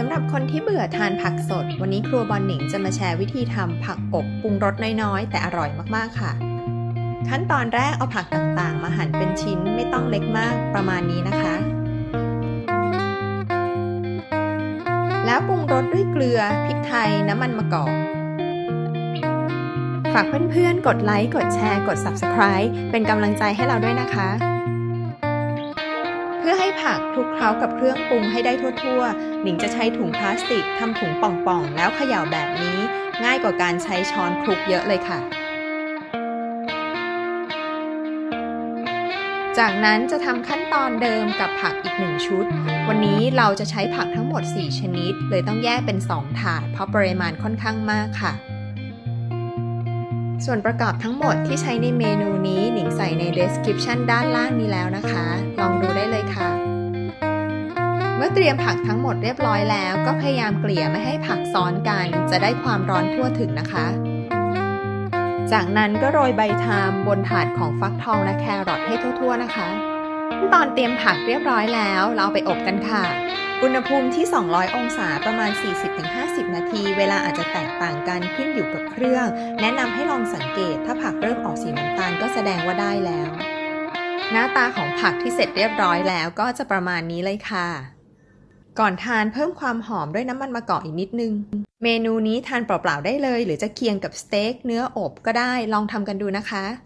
สำหรับคนที่เบื่อทานผักสด วันนี้ครัวบอลหนิงจะมาแชร์วิธีทำผักอบปรุงรสน้อยๆ แต่อร่อยมากๆค่ะ ขั้นตอนแรกเอาผักต่างๆ มาหั่นเป็นชิ้นไม่ต้องเล็กมากประมาณนี้นะคะ แล้วปรุงรสด้วยเกลือพริกไทยน้ำมันมะกอกฝากเพื่อนๆ กดไลค์ กดแชร์ กด Subscribe เป็นกำลังใจให้เราด้วยนะคะ เพื่อให้ผักคลุกเคล้ากับเครื่องปรุงให้ได้ทั่วๆ หนิงจะใช้ถุงพลาสติกทำถุงป่องๆ แล้วเขย่าแบบนี้ ง่ายกว่าการใช้ช้อนคลุกเยอะเลยค่ะ จากนั้นจะทำขั้นตอนเดิมกับผักอีกหนึ่งชุด วันนี้เราจะใช้ผักทั้งหมด 4 ชนิด เลยต้องแยกเป็น 2 ถาด เพราะปริมาณค่อนข้างมากค่ะส่วนประกอบทั้งหมดที่ใช้ในเมนูนี้หนิงใส่ใน description ด้านล่างนี้แล้วนะคะ ลองดูได้เลย เมื่อเตรียมผักทั้งหมดเรียบร้อยแล้ว ก็พยายามเกลี่ยไม่ให้ผักซ้อนกัน จะได้ความร้อนทั่วถึงนะคะ จากนั้นก็โรยใบทามบนถาดของฟักทองและแครอทให้ทั่วๆนะคะขั้นตอนเตรียมผักเรียบร้อยแล้ว เราเอาไปอบกันค่ะ อุณหภูมิที่ 200 องศาประมาณ 40-50 นาที เวลาอาจจะแตกต่างกันขึ้นอยู่กับเครื่อง แนะนำให้ลองสังเกต ถ้าผักเริ่มออกสีน้ำตาลก็แสดงว่าได้แล้ว หน้าตาของผักที่เสร็จเรียบร้อยแล้วก็จะประมาณนี้เลยค่ะ ก่อนทานเพิ่มความหอมด้วยน้ำมันมะกอกอีกนิดนึง เมนูนี้ทานเปล่าๆได้เลย หรือจะเคียงกับสเต็กเนื้ออบก็ได้ลองทำกันดูนะคะ